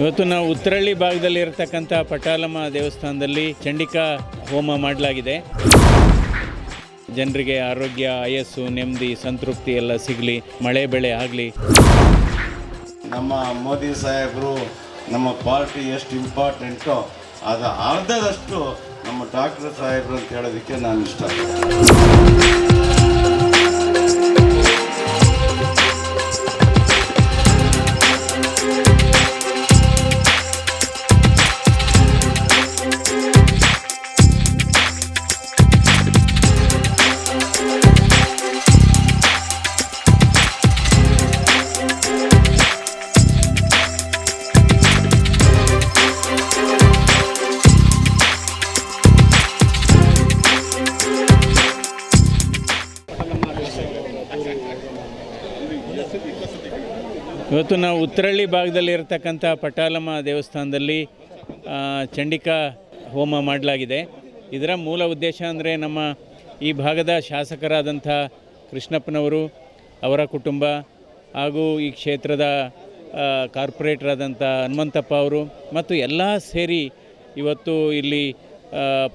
ಇವತ್ತು ನಾವು ಉತ್ತರಳ್ಳಿ ಭಾಗದಲ್ಲಿ ಇರತಕ್ಕಂಥ ಪಟಾಲಮ್ಮ ದೇವಸ್ಥಾನದಲ್ಲಿ ಚಂಡಿಕಾ ಹೋಮ ಮಾಡಲಾಗಿದೆ. ಜನರಿಗೆ ಆರೋಗ್ಯ, ಆಯಸ್ಸು, ನೆಮ್ಮದಿ, ಸಂತೃಪ್ತಿ ಎಲ್ಲ ಸಿಗಲಿ, ಮಳೆ ಬೆಳೆ ಆಗಲಿ. ನಮ್ಮ ಮೋದಿ ಸಾಹೇಬರು ನಮ್ಮ ಪಾರ್ಟಿ ಎಷ್ಟು ಇಂಪಾರ್ಟೆಂಟೋ ಅದು ಅರ್ಧದಷ್ಟು ನಮ್ಮ ಡಾಕ್ಟರ್ ಸಾಹೇಬರು ಅಂತ ಹೇಳೋದಕ್ಕೆ ನಾನು ಇಷ್ಟ ಇವತ್ತು ನಾವು ಉತ್ತರಳ್ಳಿ ಭಾಗದಲ್ಲಿ ಇರತಕ್ಕಂಥ ಪಟಾಲಮ್ಮ ದೇವಸ್ಥಾನದಲ್ಲಿ ಚಂಡಿಕಾ ಹೋಮ ಮಾಡಲಾಗಿದೆ. ಇದರ ಮೂಲ ಉದ್ದೇಶ ಅಂದರೆ ನಮ್ಮ ಈ ಭಾಗದ ಶಾಸಕರಾದಂಥ ಕೃಷ್ಣಪ್ಪನವರು, ಅವರ ಕುಟುಂಬ ಹಾಗೂ ಈ ಕ್ಷೇತ್ರದ ಕಾರ್ಪೊರೇಟರ್ ಕಾರ್ಪೊರೇಟರಾದಂಥ ಹನುಮಂತಪ್ಪ ಅವರು ಮತ್ತು ಎಲ್ಲ ಸೇರಿ ಇವತ್ತು ಇಲ್ಲಿ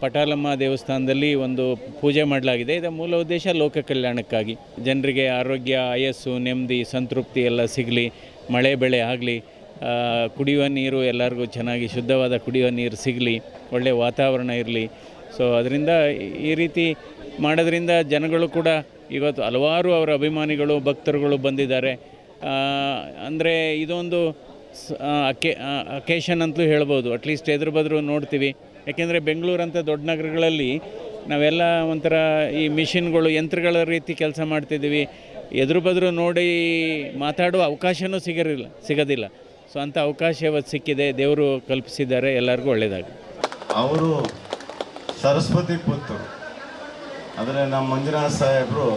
ಪಟಾಲಮ್ಮ ದೇವಸ್ಥಾನದಲ್ಲಿ ಒಂದು ಪೂಜೆ ಮಾಡಲಾಗಿದೆ. ಇದರ ಮೂಲ ಉದ್ದೇಶ ಲೋಕ ಕಲ್ಯಾಣಕ್ಕಾಗಿ. ಜನರಿಗೆ ಆರೋಗ್ಯ, ಆಯಸ್ಸು, ನೆಮ್ಮದಿ, ಸಂತೃಪ್ತಿ ಎಲ್ಲ ಸಿಗಲಿ. ಮಳೆ ಬೆಳೆ ಆಗಲಿ ಕುಡಿಯುವ ನೀರು ಎಲ್ಲರಿಗೂ ಚೆನ್ನಾಗಿ ಶುದ್ಧವಾದ ಕುಡಿಯುವ ನೀರು ಸಿಗಲಿ ಒಳ್ಳೆಯ ವಾತಾವರಣ ಇರಲಿ. ಸೊ ಅದರಿಂದ ಈ ರೀತಿ ಮಾಡೋದ್ರಿಂದ ಜನಗಳು ಕೂಡ ಇವತ್ತು ಹಲವಾರು ಅವರ ಅಭಿಮಾನಿಗಳು, ಭಕ್ತರುಗಳು ಬಂದಿದ್ದಾರೆ. ಅಂದರೆ ಇದೊಂದು ಅಕೆ ಅಕೇಶನ್ ಅಂತಲೂ ಹೇಳ್ಬೋದು. ಅಟ್ಲೀಸ್ಟ್ ಎದುರು ಬದ್ರು ನೋಡ್ತೀವಿ. ಯಾಕೆಂದರೆ ಬೆಂಗಳೂರಂಥ ದೊಡ್ಡ ನಗರಗಳಲ್ಲಿ ನಾವೆಲ್ಲ ಒಂಥರ ಈ ಮಿಷಿನ್ಗಳು, ಯಂತ್ರಗಳ ರೀತಿ ಕೆಲಸ ಮಾಡ್ತಿದ್ದೀವಿ. ಎದುರು ಬದ್ರು ನೋಡಿ ಮಾತಾಡುವ ಅವಕಾಶವೂ ಸಿಗರಿಲ್ಲ, ಸಿಗೋದಿಲ್ಲ. ಸೊ ಅಂಥ ಅವಕಾಶ ಇವತ್ತು ಸಿಕ್ಕಿದೆ. ದೇವರು ಕಲ್ಪಿಸಿದ್ದಾರೆ. ಎಲ್ಲರಿಗೂ ಒಳ್ಳೆಯದಾಗಲಿ ಅವರು ಸರಸ್ವತಿ ಪುತ್ರರು ಆದರೆ ನಮ್ಮ ಮಂಜುನಾಥ ಸಾಹೇಬರು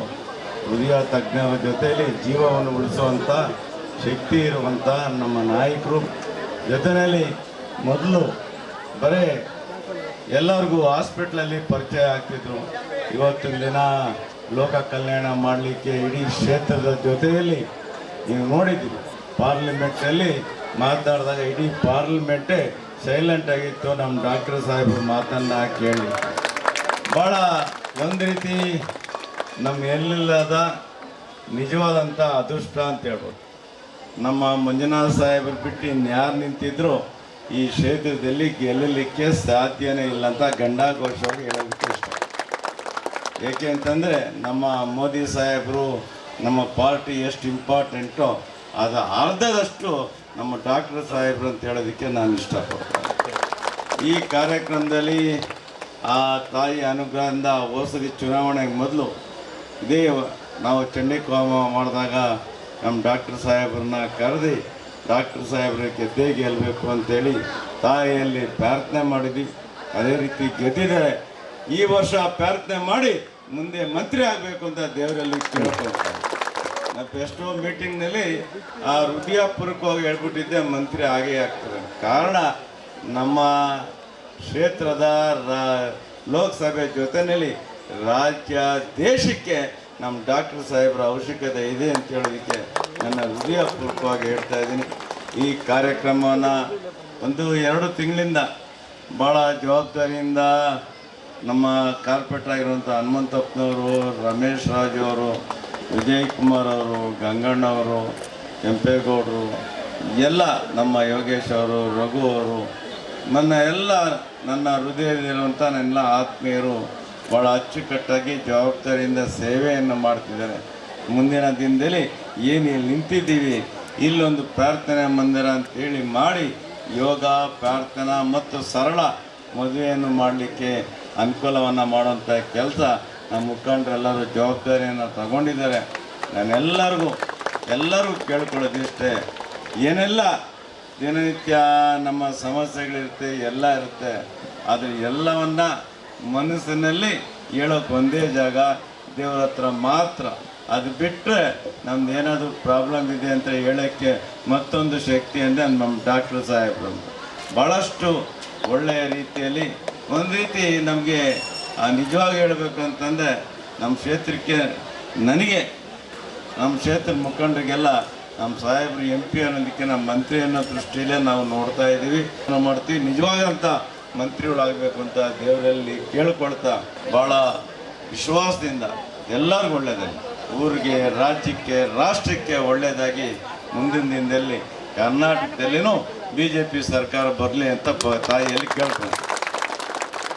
ಹೃದಯ ತಜ್ಞರ ಜೊತೆಯಲ್ಲಿ ಜೀವವನ್ನು ಉಳಿಸುವಂಥ ಶಕ್ತಿ ಇರುವಂಥ ನಮ್ಮ ನಾಯಕರು. ಜೊತೆಯಲ್ಲಿ ಮೊದಲು ಬರೀ ಎಲ್ಲರಿಗೂ ಹಾಸ್ಪಿಟ್ಲಲ್ಲಿ ಪರಿಚಯ ಆಗ್ತಿದ್ರು. ಇವತ್ತಿನ ದಿನ ಲೋಕ ಕಲ್ಯಾಣ ಮಾಡಲಿಕ್ಕೆ ಇಡೀ ಕ್ಷೇತ್ರದ ಜೊತೆಯಲ್ಲಿ ನೀವು ನೋಡಿದ್ದೀವಿ ಪಾರ್ಲಿಮೆಂಟಲ್ಲಿ ಮಾತಾಡಿದಾಗ ಇಡೀ ಪಾರ್ಲಿಮೆಂಟೇ ಸೈಲೆಂಟ್ ಆಗಿತ್ತು. ನಮ್ಮ ಡಾಕ್ಟರ್ ಸಾಹೇಬ್ರ ಮಾತನ್ನ ಕೇಳಿ. ಭಾಳ ಒಂದು ರೀತಿ ನಮ್ಮ ಎಲ್ಲಿಲ್ಲದ ನಿಜವಾದಂಥ ಅದೃಷ್ಟ ಅಂತ ಹೇಳ್ಬೋದು. ನಮ್ಮ ಮಂಜುನಾಥ ಸಾಹೇಬ್ರು ಬಿಟ್ಟು ಇನ್ಯಾರು ನಿಂತಿದ್ರು ಈ ಕ್ಷೇತ್ರದಲ್ಲಿ ಗೆಲ್ಲಲಿಕ್ಕೆ ಸಾಧ್ಯನೇ ಇಲ್ಲ ಅಂತ ಗಂಡಾಘೋಷವಾಗಿ ಹೇಳೋದಕ್ಕೆ ಇಷ್ಟ. ಏಕೆ ಅಂತಂದರೆ ನಮ್ಮ ಮೋದಿ ಸಾಹೇಬರು ನಮ್ಮ ಪಾರ್ಟಿ ಎಷ್ಟು ಇಂಪಾರ್ಟೆಂಟೋ ಅದು ಅರ್ಧದಷ್ಟು ನಮ್ಮ ಡಾಕ್ಟರ್ ಸಾಹೇಬ್ರು ಅಂತ ಹೇಳೋದಕ್ಕೆ ನಾನು ಇಷ್ಟಪಡ್ತೇನೆ. ಈ ಕಾರ್ಯಕ್ರಮದಲ್ಲಿ ಆ ತಾಯಿ ಅನುಗ್ರಹದಿಂದ ಹೋಸರಿ ಚುನಾವಣೆಗೆ ಮೊದಲು ಇದೇ ನಾವು ಚಂಡಿಕೋಮ ಮಾಡಿದಾಗ ನಮ್ಮ ಡಾಕ್ಟರ್ ಸಾಹೇಬ್ರನ್ನ ಕರೆದು ಡಾಕ್ಟರ್ ಸಾಹೇಬ್ರ ಗೆದ್ದೇ ಗೆಲ್ಲಬೇಕು ಅಂತೇಳಿ ತಾಯಿಯಲ್ಲಿ ಪ್ರಾರ್ಥನೆ ಮಾಡಿದ್ವಿ. ಅದೇ ರೀತಿ ಗೆದ್ದಿದ್ದಾರೆ ಈ ವರ್ಷ ಪ್ರಾರ್ಥನೆ ಮಾಡಿ ಮುಂದೆ ಮಂತ್ರಿ ಆಗಬೇಕು ಅಂತ ದೇವರಲ್ಲಿ ಕೇಳ್ಕೊಳ್ತಾರೆ. ನಾವು ಎಷ್ಟೋ ಮೀಟಿಂಗ್ನಲ್ಲಿ ಆ ಹೃದಯಪೂರ್ವಕವಾಗಿ ಹೇಳ್ಬಿಟ್ಟಿದ್ದೆ ಮಂತ್ರಿ ಆಗೇ ಆಗ್ತಾರೆ. ಕಾರಣ ನಮ್ಮ ಕ್ಷೇತ್ರದ ರಾ- ಲೋಕಸಭೆ ಜೊತೆಯಲ್ಲಿ ರಾಜ್ಯ ದೇಶಕ್ಕೆ ನಮ್ಮ ಡಾಕ್ಟರ್ ಸಾಹೇಬರ ಅವಶ್ಯಕತೆ ಇದೆ ಅಂತ ಹೇಳೋದಕ್ಕೆ ನನ್ನ ಹೃದಯಪೂರ್ವಕವಾಗಿ ಹೇಳ್ತಾ ಇದ್ದೀನಿ. ಈ ಕಾರ್ಯಕ್ರಮವನ್ನು ಒಂದು ಎರಡು ತಿಂಗಳಿಂದ ಭಾಳ ಜವಾಬ್ದಾರಿಯಿಂದ ನಮ್ಮ ಕಾರ್ಪೊರೇಟರ್ ಆಗಿರುವಂಥ ಹನುಮಂತಪ್ಪನವರು ರಮೇಶ್ ರಾಜು ಅವರು, ವಿಜಯ್ ಕುಮಾರ್ ಅವರು ಗಂಗಣ್ಣವರು ಕೆಂಪೇಗೌಡರು, ಎಲ್ಲ ನಮ್ಮ ಯೋಗೇಶ್ ಅವರು, ರಘು ಅವರು, ನನ್ನ ಎಲ್ಲ ನನ್ನ ಹೃದಯದಲ್ಲಿರುವಂಥ ನನ್ನ ಆತ್ಮೀಯರು ಭಾಳ ಅಚ್ಚುಕಟ್ಟಾಗಿ ಜವಾಬ್ದಾರಿಯಿಂದ ಸೇವೆಯನ್ನು ಮಾಡ್ತಿದ್ದಾರೆ. ಮುಂದಿನ ದಿನದಲ್ಲಿ ಏನು ನಿಂತಿದ್ದೀವಿ, ಇಲ್ಲೊಂದು ಪ್ರಾರ್ಥನೆ ಮಂದಿರ ಅಂತೇಳಿ ಮಾಡಿ ಯೋಗ, ಪ್ರಾರ್ಥನಾ ಮತ್ತು ಸರಳ ಮದುವೆಯನ್ನು ಮಾಡಲಿಕ್ಕೆ ಅನುಕೂಲವನ್ನು ಮಾಡುವಂಥ ಕೆಲಸ ನಮ್ಮ ಮುಖಂಡರೆಲ್ಲರೂ ಜವಾಬ್ದಾರಿಯನ್ನು ತಗೊಂಡಿದ್ದಾರೆ. ನಾನೆಲ್ಲರಿಗೂ, ಎಲ್ಲರೂ ಕೇಳ್ಕೊಳ್ಳೋದಿಷ್ಟೇ ಏನೆಲ್ಲ ದಿನನಿತ್ಯ ನಮ್ಮ ಸಮಸ್ಯೆಗಳಿರುತ್ತೆ, ಎಲ್ಲ ಇರುತ್ತೆ, ಆದರೆ ಎಲ್ಲವನ್ನ ಮನಸ್ಸಿನಲ್ಲಿ ಹೇಳೋಕೆ ಒಂದೇ ಜಾಗ, ದೇವ್ರ ಹತ್ರ ಮಾತ್ರ. ಅದು ಬಿಟ್ಟರೆ ನಮ್ದು ಏನಾದರೂ ಪ್ರಾಬ್ಲಮ್ ಇದೆ ಅಂತ ಹೇಳೋಕ್ಕೆ ಮತ್ತೊಂದು ಶಕ್ತಿ ಅಂದರೆ ನಮ್ಮ ಡಾಕ್ಟರ್ ಸಾಹೇಬ್ರು. ಭಾಳಷ್ಟು ಒಳ್ಳೆಯ ರೀತಿಯಲ್ಲಿ ಒಂದು ರೀತಿ ನಮಗೆ ನಿಜವಾಗಿ ಹೇಳಬೇಕು ಅಂತಂದರೆ ನಮ್ಮ ಕ್ಷೇತ್ರಕ್ಕೆ ನನಗೆ ನಮ್ಮ ಕ್ಷೇತ್ರ ಮುಖಂಡರಿಗೆಲ್ಲ ನಮ್ಮ ಸಾಹೇಬರು ಎಂ ಪಿ ಅನ್ನೋದಕ್ಕೆ ನಮ್ಮ ಮಂತ್ರಿ ಅನ್ನೋ ದೃಷ್ಟಿಯಲ್ಲೇ ನಾವು ನೋಡ್ತಾ ಇದ್ದೀವಿ ನಾವು ಮಾಡ್ತೀವಿ. ನಿಜವಾದಂಥ ಮಂತ್ರಿಗಳಾಗಬೇಕು ಅಂತ ದೇವರಲ್ಲಿ ಕೇಳ್ಕೊಳ್ತಾ ಭಾಳ ವಿಶ್ವಾಸದಿಂದ ಎಲ್ಲರಿಗೂ ಒಳ್ಳೆಯದಾಗಿ ಊರಿಗೆ, ರಾಜ್ಯಕ್ಕೆ, ರಾಷ್ಟ್ರಕ್ಕೆ ಒಳ್ಳೆಯದಾಗಿ ಮುಂದಿನ ದಿನದಲ್ಲಿ ಕರ್ನಾಟಕದಲ್ಲಿನೂ ಬಿ ಜೆ ಪಿ ಸರ್ಕಾರ ಬರಲಿ ಅಂತ ತಾಯಿಯಲ್ಲಿ ಕೇಳ್ಕೊಂಡು